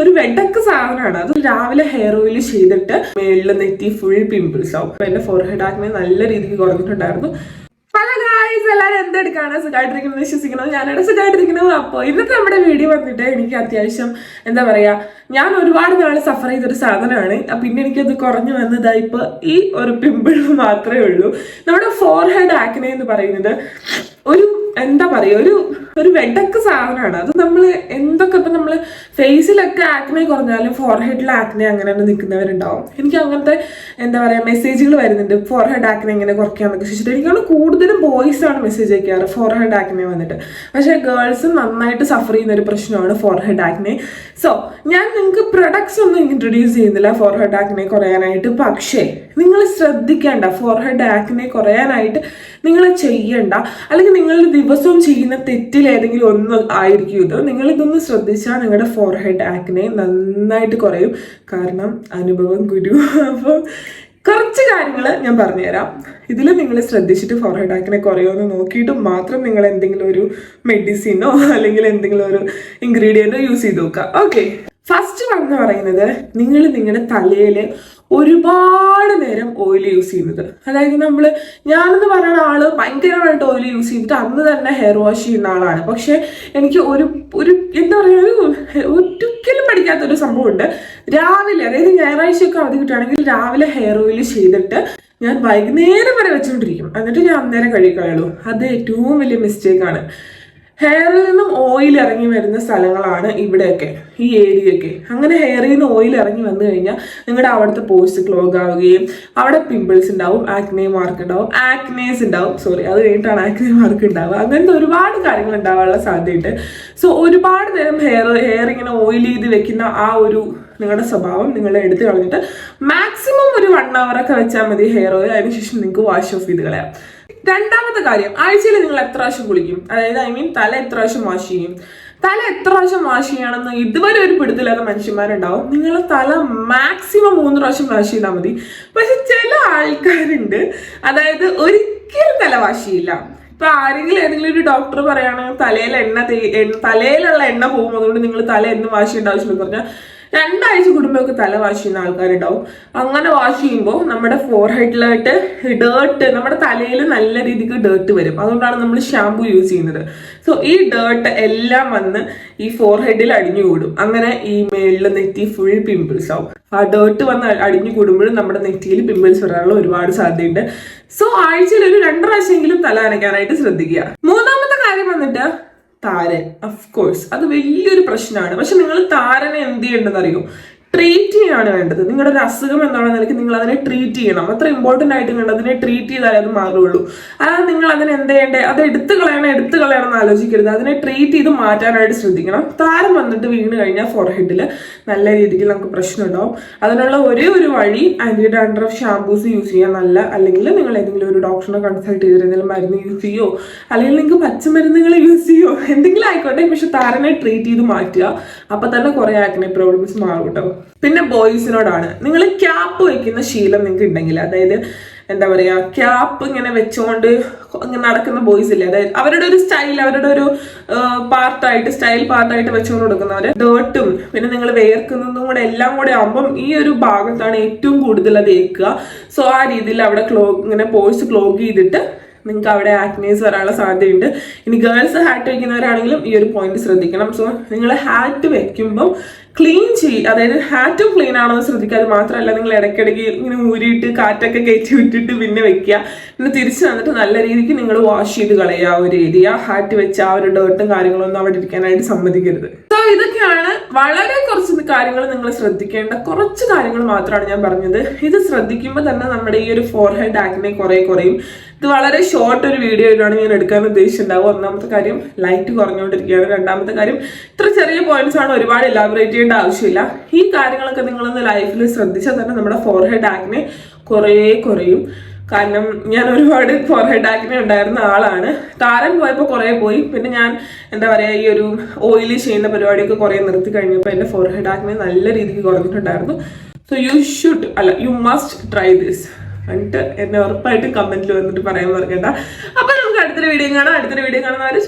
ഒരു വെടക്ക് സാധനമാണ്. അത് രാവിലെ ഹെയർ ഓയിൽ ചെയ്തിട്ട് മേളിൽ നെറ്റി ഫുൾ പിമ്പിൾസ് ആവും. അപ്പൊ എന്റെ ഫോർഹെഡ് ആക്നെ നല്ല രീതിക്ക് കുറഞ്ഞിട്ടുണ്ടായിരുന്നു. എല്ലാവരും എന്തെടുക്കാണ് സുഖമായിട്ടിരിക്കുന്നത് വിശ്വസിക്കുന്നത്? ഞാനിവിടെ സുഖമായിട്ടിരിക്കുന്നത് അപ്പോൾ ഇന്നത്തെ നമ്മുടെ വീഡിയോ വന്നിട്ട് എനിക്ക് അത്യാവശ്യം എന്താ പറയാ ഞാൻ ഒരുപാട് നാൾ സഫർ ചെയ്തൊരു സാധനമാണ്. പിന്നെ എനിക്കത് കുറഞ്ഞു വന്നതായി ഇപ്പൊ ഈ ഒരു പിമ്പിൾ മാത്രമേ ഉള്ളൂ. നമ്മുടെ ഫോർഹെഡ് ആക്നെ എന്ന് പറയുന്നത് ഒരു എന്താ പറയുക ഒരു ഒരു വെടക്ക് സാധനമാണ്. അത് നമ്മൾ എന്തൊക്കെ നമ്മൾ ഫേസിലൊക്കെ ആക്നെ കുറഞ്ഞാലും ഫോർഹെഡിൽ ആക്നെ അങ്ങനെ തന്നെ നിൽക്കുന്നവരുണ്ടാവും. എനിക്ക് അങ്ങനത്തെ എന്താ പറയുക മെസ്സേജുകൾ വരുന്നുണ്ട്. ഫോർഹെഡ് ആക്നെ എങ്ങനെ കുറയ്ക്കാമെന്നൊക്കെ ചോദിച്ചിട്ട് എനിക്കാണ് കൂടുതലും ബോയ്സ് ആണ് മെസ്സേജ് അയക്കാറ്. ഫോർഹെഡ് ആക്നെ വന്നിട്ട്. പക്ഷേ ഗേൾസ് നന്നായിട്ട് സഫർ ചെയ്യുന്ന ഒരു പ്രശ്നമാണ് ഫോർഹെഡ് ആക്നെ സോ ഞാൻ നിങ്ങൾക്ക് പ്രൊഡക്ട്സ് ഒന്നും ഇൻട്രൊഡ്യൂസ് ചെയ്യുന്നില്ല ഫോർഹെഡ് ആക്നെ കുറയാനായിട്ട്. പക്ഷേ നിങ്ങൾ ശ്രദ്ധിക്കേണ്ട ഫോർഹെഡ് ആക്നെ കുറയാനായിട്ട് നിങ്ങൾ ചെയ്യേണ്ട. അല്ലെങ്കിൽ നിങ്ങൾ ദിവസവും ചെയ്യുന്ന തെറ്റിൽ ഏതെങ്കിലും ഒന്ന് ആയിരിക്കും ഇത്. നിങ്ങളിതൊന്ന് ശ്രദ്ധിച്ചാൽ നിങ്ങളുടെ ഫോർഹെഡ് ആക്നെ നന്നായിട്ട് കുറയും. കാരണം അനുഭവം ഗുരു. അപ്പം കുറച്ച് കാര്യങ്ങൾ ഞാൻ പറഞ്ഞുതരാം. ഇതിൽ നിങ്ങൾ ശ്രദ്ധിച്ചിട്ട് ഫോർഹെഡ് ആക്കിനെ കുറയുമെന്ന് നോക്കിയിട്ട് മാത്രം നിങ്ങൾ എന്തെങ്കിലും ഒരു മെഡിസിനോ അല്ലെങ്കിൽ എന്തെങ്കിലും ഒരു ഇൻഗ്രീഡിയന്റോ യൂസ് ചെയ്ത് നോക്കുക. ഓക്കെ ഫസ്റ്റ് വന്ന് പറയുന്നത് നിങ്ങൾ നിങ്ങളുടെ തലയിൽ ഒരുപാട് നേരം ഓയിൽ യൂസ് ചെയ്യുന്നത്. അതായത് നമ്മൾ ഞാനെന്ന് പറയുന്ന ആൾ ഭയങ്കരമായിട്ട് ഓയിൽ യൂസ് ചെയ്തിട്ട് അന്ന് തന്നെ ഹെയർ വാഷ് ചെയ്യുന്ന ആളാണ്. പക്ഷെ എനിക്ക് ഒരു ഒരു എന്താ പറയുക ഒരു ഒരിക്കലും പഠിക്കാത്തൊരു സംഭവമുണ്ട്. രാവിലെ അതായത് ഞായറാഴ്ചയൊക്കെ അവധി കിട്ടുകയാണെങ്കിൽ രാവിലെ ഹെയർ ഓയിൽ ചെയ്തിട്ട് ഞാൻ വൈകുന്നേരം വരെ വെച്ചുകൊണ്ടിരിക്കും എന്നിട്ട് ഞാൻ അന്നേരം കഴിക്കാനുള്ളൂ അത് ഏറ്റവും വലിയ മിസ്റ്റേക്കാണ് ഹെയറിൽ നിന്നും ഓയിൽ ഇറങ്ങി വരുന്ന സ്ഥലങ്ങളാണ് ഇവിടെയൊക്കെ ഈ ഏരിയയൊക്കെ അങ്ങനെ ഹെയറിൽ നിന്ന് ഓയിൽ ഇറങ്ങി വന്നു കഴിഞ്ഞാൽ നിങ്ങളുടെ അവിടുത്തെ പോസ്റ്റ് ക്ലോഗ് ആവുകയും അവിടെ പിമ്പിൾസ് ഉണ്ടാവും ആക്നെ മാർക്ക് ഉണ്ടാവും ആക്നേസ് ഉണ്ടാവും. സോറി അത് കഴിഞ്ഞിട്ടാണ് ആക്നെ മാർക്ക് ഉണ്ടാവുക. അങ്ങനത്തെ ഒരുപാട് കാര്യങ്ങൾ ഉണ്ടാവാനുള്ള സാധ്യതയുണ്ട്. സോ ഒരുപാട് നേരം ഹെയർ ഹെയർ ഇങ്ങനെ ഓയിൽ ചെയ്ത് വെക്കുന്ന ആ ഒരു നിങ്ങളുടെ സ്വഭാവം നിങ്ങൾ എടുത്തു കളഞ്ഞിട്ട് മാക്സിമം ഒരു വൺ അവർ ഒക്കെ വെച്ചാൽ മതി ഹെയർ ഓയിൽ അതിനുശേഷം നിങ്ങൾക്ക് വാഷ് ഓഫ് ചെയ്ത് കളയാം. രണ്ടാമത്തെ കാര്യം ആഴ്ചയിൽ നിങ്ങൾ എത്ര പ്രാവശ്യം കുളിക്കും? അതായത് ഐ മീൻ തല എത്ര പ്രാവശ്യം വാഷ് ചെയ്യും? തല എത്ര പ്രാവശ്യം വാഷ് ചെയ്യണമെന്ന് ഇതുവരെ ഒരു പിടുത്തില്ലാത്ത മനുഷ്യന്മാരുണ്ടാവും. നിങ്ങൾ തല മാക്സിമം മൂന്ന് പ്രാവശ്യം വാഷ് ചെയ്താൽ മതി. പക്ഷെ ചില ആൾക്കാരുണ്ട് അതായത് ഒരിക്കലും തല വാഷ് ചെയ്യില്ല. ഇപ്പൊ ആരെങ്കിലും ഏതെങ്കിലും ഒരു ഡോക്ടർ പറയുകയാണെങ്കിൽ തലയിൽ എണ്ണ തലയിലുള്ള എണ്ണ പോകും. അതുകൊണ്ട് നിങ്ങൾ തല എന്നും വാഷ് ചെയ്യേണ്ട ആവശ്യമില്ല പറഞ്ഞാൽ രണ്ടാഴ്ച കൂടുമ്പോഴൊക്കെ തല വാഷ് ചെയ്യുന്ന ആൾക്കാരുണ്ടാവും. അങ്ങനെ വാഷ് ചെയ്യുമ്പോൾ നമ്മുടെ ഫോർഹെഡിലായിട്ട് ഡേർട്ട് നമ്മുടെ തലയിൽ നല്ല രീതിക്ക് ഡേർട്ട് വരും. അതുകൊണ്ടാണ് നമ്മൾ ഷാമ്പു യൂസ് ചെയ്യുന്നത്. സോ ഈ ഡേർട്ട് എല്ലാം വന്ന് ഈ ഫോർഹെഡിൽ അടിഞ്ഞു കൂടും അങ്ങനെ ഈ മേളിൽ നെറ്റി ഫുൾ പിമ്പിൾസ് ആവും. ആ ഡേർട്ട് വന്ന് അടിഞ്ഞു കൂടുമ്പോഴും നമ്മുടെ നെറ്റിയിൽ പിമ്പിൾസ് വരാനുള്ള ഒരുപാട് സാധ്യതയുണ്ട്. സോ ആഴ്ചയിൽ ഒരു രണ്ടു പ്രാവശ്യമെങ്കിലും തല അനക്കാനായിട്ട് ശ്രദ്ധിക്കുക. മൂന്നാമത്തെ കാര്യം വന്നിട്ട് താരൻ. ഓഫ് കോഴ്സ് അത് വലിയൊരു പ്രശ്നമാണ്. പക്ഷെ നിങ്ങൾ താരനെ എന്ത് ചെയ്യേണ്ടതെന്ന് അറിയോ ട്രീറ്റ് ചെയ്യാണ് വേണ്ടത്. നിങ്ങളുടെ ഒരു അസുഖം എന്നുള്ള നിലയ്ക്ക് നിങ്ങൾ അതിനെ ട്രീറ്റ് ചെയ്യണം. അത്ര ഇമ്പോർട്ടന്റ് ആയിട്ട് വേണ്ട അതിനെ ട്രീറ്റ് ചെയ്താലേ അത് മാറുള്ളൂ അതായത് നിങ്ങൾ അതിനെ എന്ത് ചെയ്യണ്ടേ? അത് എടുത്തു കളയണം എടുത്തു കളയണം എന്ന് ആലോചിക്കരുത്. അതിനെ ട്രീറ്റ് ചെയ്ത് മാറ്റാനായിട്ട് ശ്രദ്ധിക്കണം. താരം വന്നിട്ട് വീണ് കഴിഞ്ഞാൽ ഫോർഹെഡിൽ നല്ല രീതിക്ക് നമുക്ക് പ്രശ്നം ഉണ്ടാവും. അതിനുള്ള ഒരേ ഒരു വഴി ആന്റി ഡാൻഡ്രഫ് ഷാംപൂസ് യൂസ് ചെയ്യാൻ നല്ല അല്ലെങ്കിൽ നിങ്ങൾ ഏതെങ്കിലും ഒരു ഡോക്ടറിനെ കൺസൾട്ട് ചെയ്തിട്ട് എന്തെങ്കിലും മരുന്ന് യൂസ് ചെയ്യോ? അല്ലെങ്കിൽ നിങ്ങൾക്ക് പച്ചമരുന്നുകൾ യൂസ് ചെയ്യോ? എന്തെങ്കിലും ആയിക്കോട്ടെ. പക്ഷെ താരനെ ട്രീറ്റ് ചെയ്ത് മാറ്റുക. അപ്പം തന്നെ കുറേ ആക്നെ പ്രോബ്ലംസ് മാറും കേട്ടോ. പിന്നെ ബോയ്സിനോടാണ്. നിങ്ങൾ ക്യാപ്പ് വയ്ക്കുന്ന ശീലം നിങ്ങൾക്ക് ഉണ്ടെങ്കിൽ അതായത് എന്താ പറയാ ക്യാപ്പ് ഇങ്ങനെ വെച്ചുകൊണ്ട് ഇങ്ങനെ നടക്കുന്ന ബോയ്സ് ഇല്ലേ അതായത് അവരുടെ ഒരു സ്റ്റൈൽ അവരുടെ ഒരു പാർട്ടായിട്ട് സ്റ്റൈൽ പാർട്ടായിട്ട് വെച്ചുകൊണ്ട് കൊടുക്കുന്നവര് ഡേർട്ടും പിന്നെ നിങ്ങൾ വേർക്കുന്നതും കൂടെ എല്ലാം കൂടെ ആകുമ്പം ഈ ഒരു ഭാഗത്താണ് ഏറ്റവും കൂടുതൽ അത് ഏക്കുക സോ ആ രീതിയിൽ അവിടെ ക്ലോ ഇങ്ങനെ പോഴ്സ് ക്ലോഗ് ചെയ്തിട്ട് നിങ്ങൾക്ക് അവിടെ ആക്നേസ് വരാനുള്ള സാധ്യതയുണ്ട്. ഇനി ഗേൾസ് ഹാറ്റ് വയ്ക്കുന്നവരാണെങ്കിലും ഈ ഒരു പോയിന്റ് ശ്രദ്ധിക്കണം. സോ നിങ്ങൾ ഹാറ്റ് വെക്കുമ്പോൾ ക്ലീൻ ചെയ്യും അതായത് ഹാറ്റും ക്ലീൻ ആണെന്ന് ശ്രദ്ധിക്കുക അത് മാത്രമല്ല നിങ്ങൾ ഇടയ്ക്കിടയ്ക്ക് ഇങ്ങനെ ഊരിയിട്ട് കാറ്റൊക്കെ കയറ്റി വിട്ടിട്ട് പിന്നെ വെക്കുക. പിന്നെ തിരിച്ച് വന്നിട്ട് നല്ല രീതിക്ക് നിങ്ങൾ വാഷ് ചെയ്ത് കളയുക ആ ഒരു ഏരിയ ഹാറ്റ് വെച്ച് ആ ഒരു ഡേർട്ടും കാര്യങ്ങളൊന്നും അവിടെ ഇരിക്കാനായിട്ട് സമ്മതിക്കരുത്. ഇതൊക്കെയാണ് വളരെ കുറച്ച് കാര്യങ്ങൾ നിങ്ങൾ ശ്രദ്ധിക്കേണ്ട കുറച്ച് കാര്യങ്ങൾ മാത്രമാണ് ഞാൻ പറഞ്ഞത്. ഇത് ശ്രദ്ധിക്കുമ്പോൾ തന്നെ നമ്മുടെ ഈ ഒരു ഫോർ ഹെഡ് ആക്നെ കുറേ കുറയും. ഇത് വളരെ ഷോർട്ട് ഒരു വീഡിയോ ആയിട്ടാണ് ഞാൻ എടുക്കാൻ ഉദ്ദേശിച്ചിട്ടുണ്ടാവുക ഒന്നാമത്തെ കാര്യം ലൈറ്റ് കുറഞ്ഞുകൊണ്ടിരിക്കുകയാണ്. രണ്ടാമത്തെ കാര്യം ഇത്ര ചെറിയ പോയിന്റ്സ് ആണ് ഒരുപാട് ഇലാബറേറ്റ് ചെയ്യേണ്ട ആവശ്യമില്ല. ഈ കാര്യങ്ങളൊക്കെ നിങ്ങളൊന്ന് ലൈഫിൽ ശ്രദ്ധിച്ചാൽ തന്നെ നമ്മുടെ ഫോർ ഹെഡ് ആക്നെ കുറേ കുറയും. കാരണം ഞാൻ ഒരുപാട് ഫോർഹെഡ് ആക്നെ ഉണ്ടായിരുന്ന ആളാണ്. താരൻ പോയപ്പോൾ കുറേ പോയി. പിന്നെ ഞാൻ എന്താ പറയുക ഈ ഒരു ഓയിൽ ചെയ്യുന്ന പരിപാടിയൊക്കെ കുറേ നിർത്തി കഴിഞ്ഞപ്പോൾ എന്റെ ഫോർഹെഡ് ആക്നെ നല്ല രീതിക്ക് കുറഞ്ഞിട്ടുണ്ടായിരുന്നു. സോ യു ഷുഡ് അല്ല യു മസ്റ്റ് ട്രൈ ദിസ് എന്നിട്ട് എന്നെ ഉറപ്പായിട്ടും കമന്റിൽ വന്നിട്ട് പറയാൻ മറക്കണ്ട. അപ്പൊ നമുക്ക് അടുത്തൊരു വീഡിയോ കാണാം. അടുത്തൊരു വീഡിയോ കാണുന്നവരെ